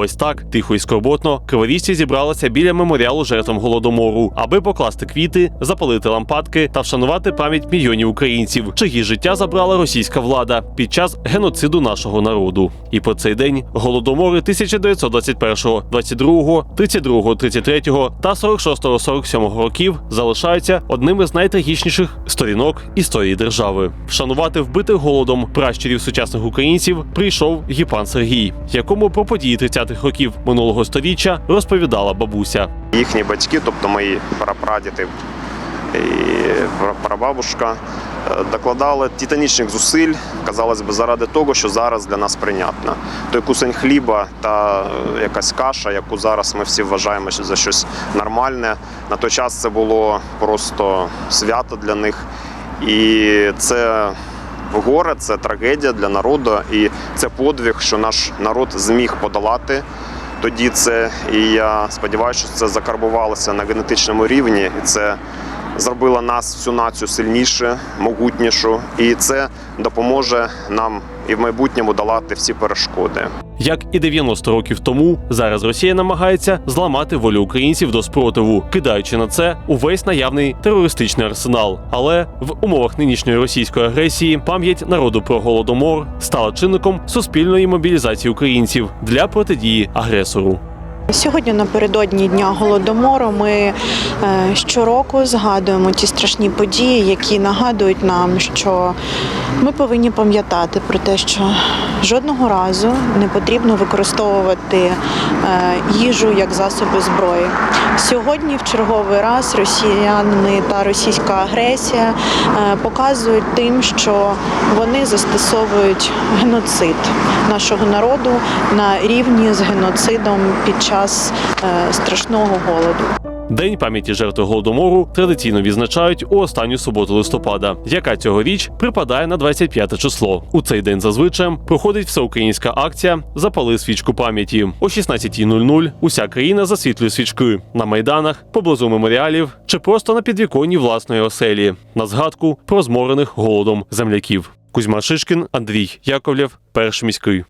Ось так тихо і скорботно криворіжці зібралися біля меморіалу жертвам голодомору, аби покласти квіти, запалити лампадки та вшанувати пам'ять мільйонів українців, чиї життя забрала російська влада під час геноциду нашого народу. І по цей день голодомори 1921, 22, 32, 33 та 46, 47 років залишаються одним із найтрагічніших сторінок історії держави. Вшанувати вбитих голодом пращурів сучасних українців прийшов Гіпан Сергій, якому про події 30-х років минулого століття розповідала бабуся. Їхні батьки, тобто мої прапрадіди і прабабушка, е, докладали титанічних зусиль, казалось би, заради того, що зараз для нас прийнятно. Той кусень хліба та е, якась каша, яку зараз ми всі вважаємо за щось нормальне. На той час це було просто свято для них. І це горе, це трагедія для народу, і це подвиг, що наш народ зміг подолати тоді це. І я сподіваюся, що це закарбувалося на генетичному рівні, і це зробило нас всю націю сильніше, могутнішу, і це допоможе нам і в майбутньому долати всі перешкоди. Як і 90 років тому, зараз Росія намагається зламати волю українців до спротиву, кидаючи на це увесь наявний терористичний арсенал. Але в умовах нинішньої російської агресії пам'ять народу про голодомор стала чинником суспільної мобілізації українців для протидії агресору. Сьогодні напередодні дня голодомору ми е, щороку згадуємо ті страшні події, які нагадують нам, що ми повинні пам'ятати про те, що жодного разу не потрібно використовувати е, їжу як засоби зброї. Сьогодні в черговий раз росіяни та російська агресія е, показують тим, що вони застосовують геноцид нашого народу на рівні з геноцидом під час е, страшного голоду. День пам'яті жертв голодомору традиційно відзначають у останню суботу листопада, яка цьогоріч припадає на 25 число. У цей день зазвичай проходить всеукраїнська акція Запали свічку пам'яті о 16.00 Уся країна засвітлює свічки на майданах, поблизу меморіалів чи просто на підвіконні власної оселі на згадку про зморених голодом земляків. Кузьма Шишкін, Андрій Яковлєв, перший міський.